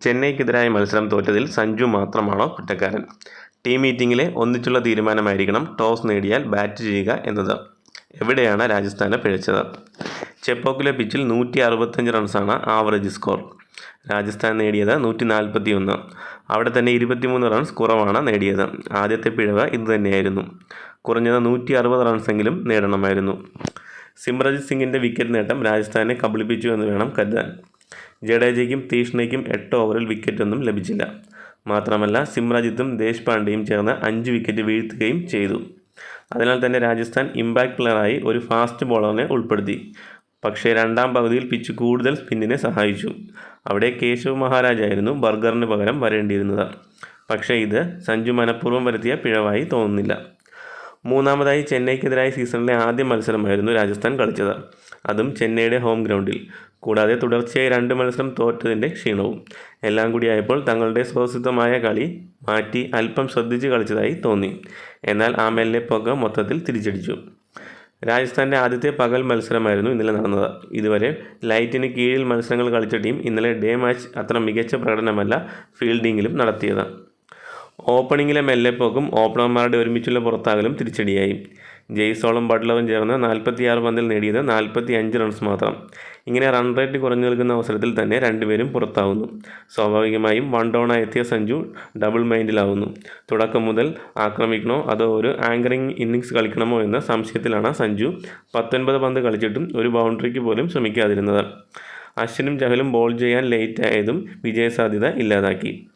ചെന്നൈക്കെതിരായ മത്സരം തോറ്റതിൽ സഞ്ജു മാത്രമാണോ കുറ്റക്കാരൻ. ടീം മീറ്റിംഗിലെ ഒന്നിച്ചുള്ള തീരുമാനമായിരിക്കണം ടോസ് നേടിയാൽ ബാറ്റ് ചെയ്യുക എന്നത്. എവിടെയാണ് രാജസ്ഥാന് പിഴച്ചത്? ചെപ്പോക്കിലെ പിച്ചിൽ നൂറ്റി അറുപത്തഞ്ച് റൺസാണ് ആവറേജ് സ്കോർ. രാജസ്ഥാൻ നേടിയത് നൂറ്റി നാൽപ്പത്തി ഒന്ന് അവിടെ തന്നെ ഇരുപത്തിമൂന്ന് റൺസ് കുറവാണ് നേടിയത്. ആദ്യത്തെ പിഴവ് ഇതുതന്നെയായിരുന്നു കുറഞ്ഞത് നൂറ്റി അറുപത് റൺസെങ്കിലും നേടണമായിരുന്നു. സിമ്രജിത് സിംഗിന്റെ വിക്കറ്റ് നേട്ടം രാജസ്ഥാനെ കബളിപ്പിച്ചു എന്ന് വേണം കരുതാൻ. ജഡേജയ്ക്കും തീഷ്ണയ്ക്കും എട്ട് ഓവറിൽ വിക്കറ്റൊന്നും ലഭിച്ചില്ല. മാത്രമല്ല സിമ്രജിത്തും ദേശ്പാണ്ഡെയും ചേർന്ന് അഞ്ച് വിക്കറ്റ് വീഴ്ത്തുകയും ചെയ്തു. അതിനാൽ തന്നെ രാജസ്ഥാൻ ഇമ്പാക്ട് പ്ലെയറായി ഒരു ഫാസ്റ്റ് ബോളറിനെ ഉൾപ്പെടുത്തി. പക്ഷേ രണ്ടാം പകുതിയിൽ പിച്ച് കൂടുതൽ സ്പിന്നിനെ സഹായിച്ചു. അവിടെ കേശവ് മഹാരാജായിരുന്നു ബർഗറിന് പകരം വരേണ്ടിയിരുന്നത്. പക്ഷേ ഇത് സഞ്ജു മനഃപൂർവം വരുത്തിയ പിഴവായി തോന്നുന്നില്ല. മൂന്നാമതായി ചെന്നൈക്കെതിരായ സീസണിലെ ആദ്യ മത്സരമായിരുന്നു രാജസ്ഥാൻ കളിച്ചത്. അതും ചെന്നൈയുടെ ഹോം ഗ്രൗണ്ടിൽ. കൂടാതെ തുടർച്ചയായി രണ്ട് മത്സരം തോറ്റതിന്റെ ക്ഷീണവും. എല്ലാം കൂടിയായപ്പോൾ തങ്ങളുടെ സ്വസിദ്ധമായ കളി മാറ്റി അല്പം ശ്രദ്ധിച്ച് കളിച്ചതായി തോന്നി. എന്നാൽ ആ മെല്ലെ പുക മൊത്തത്തിൽ തിരിച്ചടിച്ചു. രാജസ്ഥാന്റെ ആദ്യത്തെ പകൽ മത്സരമായിരുന്നു ഇന്നലെ നടന്നത്. ഇതുവരെ ലൈറ്റിന് കീഴിൽ മത്സരങ്ങൾ കളിച്ച ടീം ഇന്നലെ ഡേ മാച്ച് അത്ര മികച്ച പ്രകടനമല്ല ഫീൽഡിങ്ങിലും നടത്തിയത്. ഓപ്പണിങ്ങിലെ മെല്ലെപ്പോക്കും ഓപ്പണർമാരുടെ ഒരുമിച്ചുള്ള പുറത്താകലും തിരിച്ചടിയായി. ജെയ്സോളും ബട്ട്ലറും ചേർന്ന് നാൽപ്പത്തിയാറ് പന്തിൽ നേടിയത് നാൽപ്പത്തി അഞ്ച് റൺസ് മാത്രം. ഇങ്ങനെ റൺ റേറ്റ് കുറഞ്ഞു നിൽക്കുന്ന അവസരത്തിൽ തന്നെ രണ്ടുപേരും പുറത്താവുന്നു. സ്വാഭാവികമായും വൺ ഡൗണായി എത്തിയ സഞ്ജു ഡബിൾ മൈൻഡിലാവുന്നു തുടക്കം മുതൽ ആക്രമിക്കണോ അതോ ഒരു ആങ്കറിംഗ് ഇന്നിങ്സ് കളിക്കണമോ എന്ന സംശയത്തിലാണ് സഞ്ജു പത്തൊൻപത് പന്ത് കളിച്ചിട്ടും ഒരു ബൗണ്ടറിക്ക് പോലും ശ്രമിക്കാതിരുന്നത്. അശ്വിനും ചഹലും ബോൾ ചെയ്യാൻ ലേറ്റ് ആയതും വിജയസാധ്യത ഇല്ലാതാക്കി.